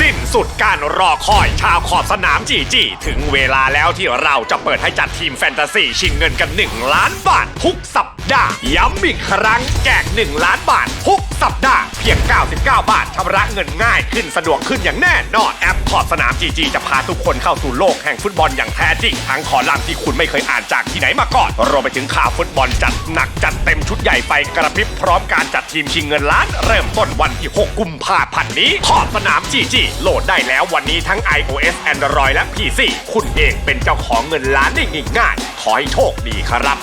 สิ้นสุดการรอคอยชาวขอบสนามจีจีถึงเวลาแล้วที่เราจะเปิดให้จัดทีมแฟนตาซีชิงเงินกัน 1 ล้านบาททุกสัปดาห์ ย้ำอีกครั้งแจก1ล้านบาททุกสัปดาห์ พียง 99 บาทชำระเงินง่ายขึ้นสะดวกขึ้นอย่างแน่นอนแอปขอบสนามจีจีจะพาทุกคนเข้าสู่โลกแห่งฟุตบอลอย่างแท้จริงทั้งคอลัมน์ที่คุณไม่เคยอ่านจากที่ไหนมาก่อนรวมไปถึงข่าวฟุตบอลจัดหนักจัดเต็มชุดใหญ่ไฟกระพริบพร้อมการจัดทีมชิงเงินล้านเริ่มต้นวันที่ 6 กุมภาพันธ์นี้ขอบสนามจีจีโหลดได้แล้ววันนี้ทั้ง iOS Android และ PC คุณเองเป็นเจ้าของเงินล้านได้ง่ายๆขอให้โชคดีครับ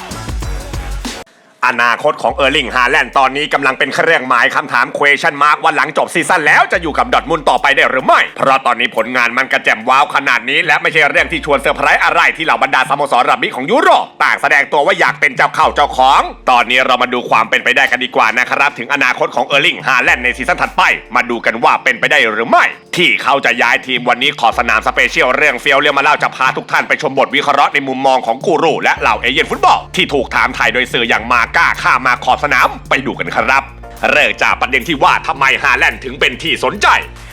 อนาคตของเออร์ลิงฮาแลนด์ตอนนี้กำลังเป็นเครื่องหมายคำถาม question mark ว่าหลังจบซีซั่นแล้วจะอยู่กับดอทมุนต่อไปได้หรือไม่ เพราะตอนนี้ผลงานมันกระแจ่มว้าวขนาดนี้ และไม่ใช่เรื่องที่ชวนเซอร์ไพรส์อะไรที่เหล่าบรรดาสโมสรระดับนี้ของยุโรปต่างแสดงตัวว่าอยากเป็นเจ้าเข้าเจ้าของ ตอนนี้เรามาดูความเป็นไปได้กันดีกว่านะครับ ถึงอนาคตของเออร์ลิงฮาแลนด์ในซีซั่นถัดไป มาดูกันว่าเป็นไปได้หรือไม่ ที่เขาจะย้ายทีมวันนี้ขอสนามสเปเชียลเรื่องเฟียวเรียมาเล่าจะพาทุกท่านไปชมบทวิเคราะห์ในมุมมองของกูรูและเหล่าเอเย่นฟุตบอลที่ถูกถามถ่ายโดยสื่ออย่างมากาข้ามาขอบสนามไปดูกันครับ เริ่มจากประเด็นที่ว่าทำไมฮาแลนด์ถึงเป็นที่สนใจ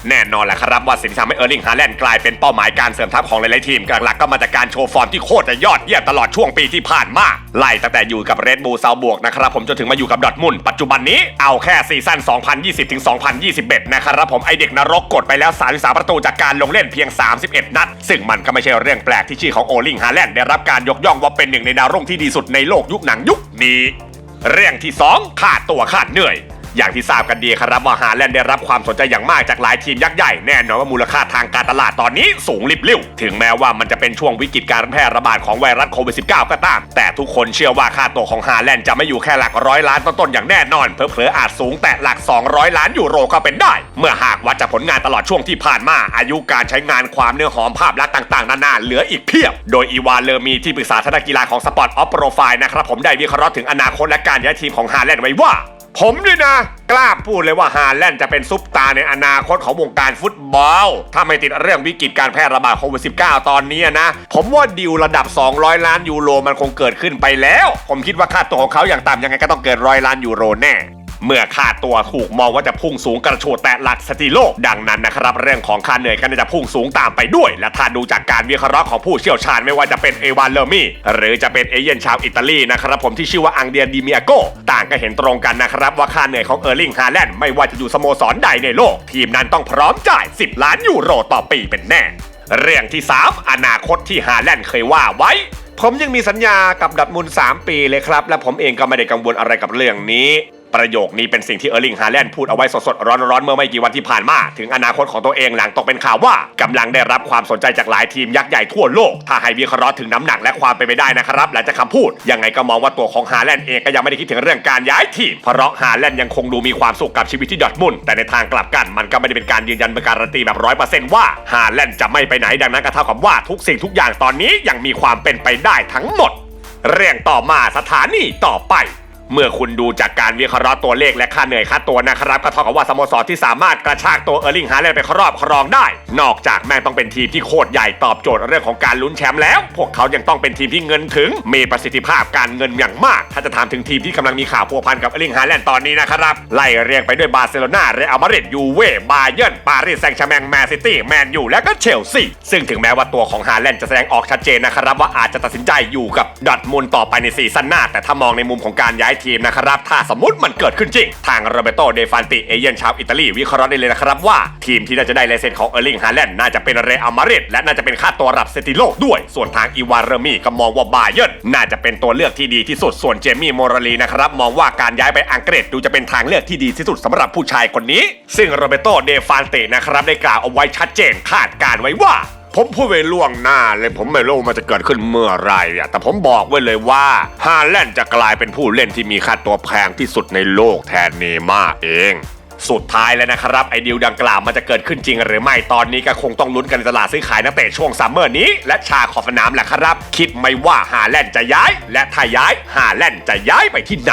แน่นอนแหละครับว่าสิ่งที่ทำให้เออร์ลิงฮาแลนด์กลายเป็นเป้าหมายการเสริมทัพของหลายๆทีมหลักๆก็มาจากการโชว์ฟอร์มที่โคตรจะยอดเยี่ยมตลอดช่วงปีที่ผ่านมาไล่ตั้งแต่อยู่กับเรดบูลซาวบวกนะครับผมจนถึงมาอยู่กับดอทมุนปัจจุบันนี้เอาแค่ซีซั่น 2020ถึง2021 นะครับผมไอเด็กนรกกดไปแล้ว33ประตูจากการลงเล่นเพียง 31 นัด ซึ่งมันก็ไม่ใช่เรื่องแปลกที่ชื่อของโอลิงฮาแลนด์ได้รับการยกย่องว่าเป็นหนึ่งในดาวรุ่งที่ดีสุดในโลกยุคหนังยุคนี้ เรื่องที่สองขาดตัวขาดเหนื่อย อย่างที่ทราบกันดีครับว่าฮาแลนด์ได้รับความสนใจอย่างมากจากหลายทีมยักษ์ใหญ่แน่นอนว่ามูลค่าทางการตลาดตอนนี้สูงลิบลิ่ว ถึงแม้ว่ามันจะเป็นช่วงวิกฤตการแพร่ระบาดของไวรัสโควิด -19 ก็ตาม แต่ทุกคนเชื่อว่าค่าตัวของฮาแลนด์จะไม่อยู่แค่หลักร้อยล้านต้นๆอย่างแน่นอนเผลอๆอาจสูงแต่หลัก 200 ล้านยูโรก็เป็นได้ เมื่อหากวัดจากผลงานตลอดช่วงที่ผ่านมาอายุการใช้งานความเนื้อหอมภาพลักษณ์ต่างๆนานาเหลืออีกเพียบ โดยอีวานเลอมีที่ปรึกษาทางด้านกีฬาของสปอร์ตออฟโปรไฟล์นะครับผมได้วิเคราะห์ถึงอนาคตและการย้ายทีมของฮาแลนด์ไว้ว่า ผมนี่นะ กล้าพูดเลยว่าฮาแลนด์จะเป็นซุปตาในอนาคตของวงการฟุตบอล ถ้าไม่ติดเรื่องวิกฤตการแพร่ระบาดโควิด -19 ตอนนี้นะ ผมว่าดิวระดับ 200 ล้านยูโรมันคงเกิดขึ้นไปแล้ว ผมคิดว่าค่าตัวของเขาอย่างต่ำยังไงก็ต้องเกินร้อยล้านยูโรแน่ เมื่อค่าตัวถูกมองว่าจะพุ่งสูงกระโชดแต่หลักสถิติโลก ดังนั้นนะครับเรื่องของค่าเหนื่อยก็น่าจะพุ่งสูงตามไปด้วย และถ้าดูจากการวิเคราะห์ของผู้เชี่ยวชาญไม่ว่าจะเป็นเอวานเลอร์มี่หรือจะเป็นเอเย่นชาวอิตาลีนะครับผมที่ชื่อว่าอังเดียดีเมียโกต่างก็เห็นตรงกันนะครับว่าค่าเหนื่อยของเออร์ลิงฮาแลนด์ไม่ว่าจะอยู่สโมสรใดในโลก ทีมนั้นต้องพร้อมจ่าย 10 ล้านยูโรต่อปีเป็นแน่ เรื่องที่ 3 อนาคตที่ฮาแลนด์เคยว่าไว้ผมยังมีสัญญากับดัตมุนด์3ปีเลยครับ และผมเองก็ไม่ได้กังวลอะไรกับเรื่องนี้ ประโยคนี้เป็นสิ่งที่เออร์ลิงฮาแลนด์พูดเอาไว้สดๆ ร้อนๆ เมื่อไม่กี่วันที่ผ่านมา ถึงอนาคตของตัวเองหลังตกเป็นข่าวว่ากำลังได้รับความสนใจจากหลายทีมยักษ์ใหญ่ทั่วโลก ถ้าให้วิเคราะห์ถึงน้ำหนักและความเป็นไปได้นะครับหลังจากคำพูด ยังไงก็มองว่าตัวของฮาแลนด์เองก็ยังไม่ได้คิดถึงเรื่องการย้ายทีมเพราะฮาแลนด์ยังคงดูมีความสุขกับชีวิตที่ดอร์ทมุนแต่ในทางกลับกันมันก็ไม่ได้เป็นการยืนยันเป็นการันตีแบบร้อยเปอร์เซนต์ว่าฮาแลนด์จะไม่ไปไหนดังนั้นก็เท่ากับว่าทุกสิ่งทุกอย่างตอนนี้ยังมีความเป็นไปได้ทั้งหมด เรื่องต่อมาสถานีต่อไป เมื่อคุณดูจากการวิเคราะห์ตัวเลขและค่าเหนื่อยค่าตัวนะครับ ก็เท่ากับว่าสโมสรที่สามารถกระชากตัวเออร์ลิงฮาแลนไปครอบครองได้ นอกจากแม่งต้องเป็นทีมที่โคตรใหญ่ตอบโจทย์เรื่องของการลุ้นแชมป์แล้ว พวกเขายังต้องเป็นทีมที่เงินถึง มีประสิทธิภาพการเงินอย่างมาก ถ้าจะถามถึงทีมที่กำลังมีข่าวพัวพันกับเออร์ลิงฮาแลนตอนนี้นะครับไล่เรียงไปด้วยบาร์เซโลนาเรอัลมาดริดยูเว่บาเยิร์นปารีสแซงต์แชร์แมงแมนซิตี้แมนยูและก็เชลซีซึ่งถึงแม้ว่าตัวของฮาแลนจะแสดงออกชัดเจนนะครับว่าอาจจะตัดสินใจอยู่กับดอทมุนต่อไปในซีซั่นหน้าแต่ถ้ามองในมุมของการย้ายทีมนะครับ ถ้าสมมติมันเกิดขึ้นจริง ทางโรเบโตเดฟานติเอเย่นชาวอิตาลีวิเคราะห์ได้เลยนะครับว่าทีมที่น่าจะได้ลายเซ็นของเออร์ลิงฮาแลนด์น่าจะเป็นเรอัลมาดริดและน่าจะเป็นค่าตัวรับเซติโลด้วย ส่วนทางอีวานเรมีก็มองว่าบาเยิร์นน่าจะเป็นตัวเลือกที่ดีที่สุดส่วนเจมี่โมราลีนะครับมองว่าการย้ายไปอังกฤษดูจะเป็นทางเลือกที่ดีที่สุดสำหรับผู้ชายคนนี้ ซึ่งโรเบโตเดฟานตินะครับได้กล่าวเอาไว้ชัดเจนคาดการไว้ว่า ผมพูดไว้ล่วงหน้าเลยผมไม่รู้มันจะเกิดขึ้นเมื่อไรอะแต่ผมบอกไว้เลยว่าฮาแลนด์จะกลายเป็นผู้เล่นที่มีค่าตัวแพงที่สุดในโลกแทนเนม่าเองสุดท้ายแล้วนะครับ ไอเดีลดังกล่าวมันจะเกิดขึ้นจริงหรือไม่ตอนนี้ก็คงต้องลุ้นกันในตลาดซื้อขายนักเตะช่วงซัมเมอร์นี้ และชาขอบสนามแหละครับ คิดไหม่ว่าฮาแลนด์จะย้าย และถ้าย้ายฮาแลนด์จะย้ายไปที่ไหน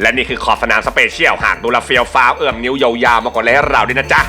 และนี่คือขอบสนามสเปเชียลหากดูแลเฟียวฟ้าวเอื้อมนิ้วยาวๆมาก่อนแล้วเราด้วยนะจ๊ะ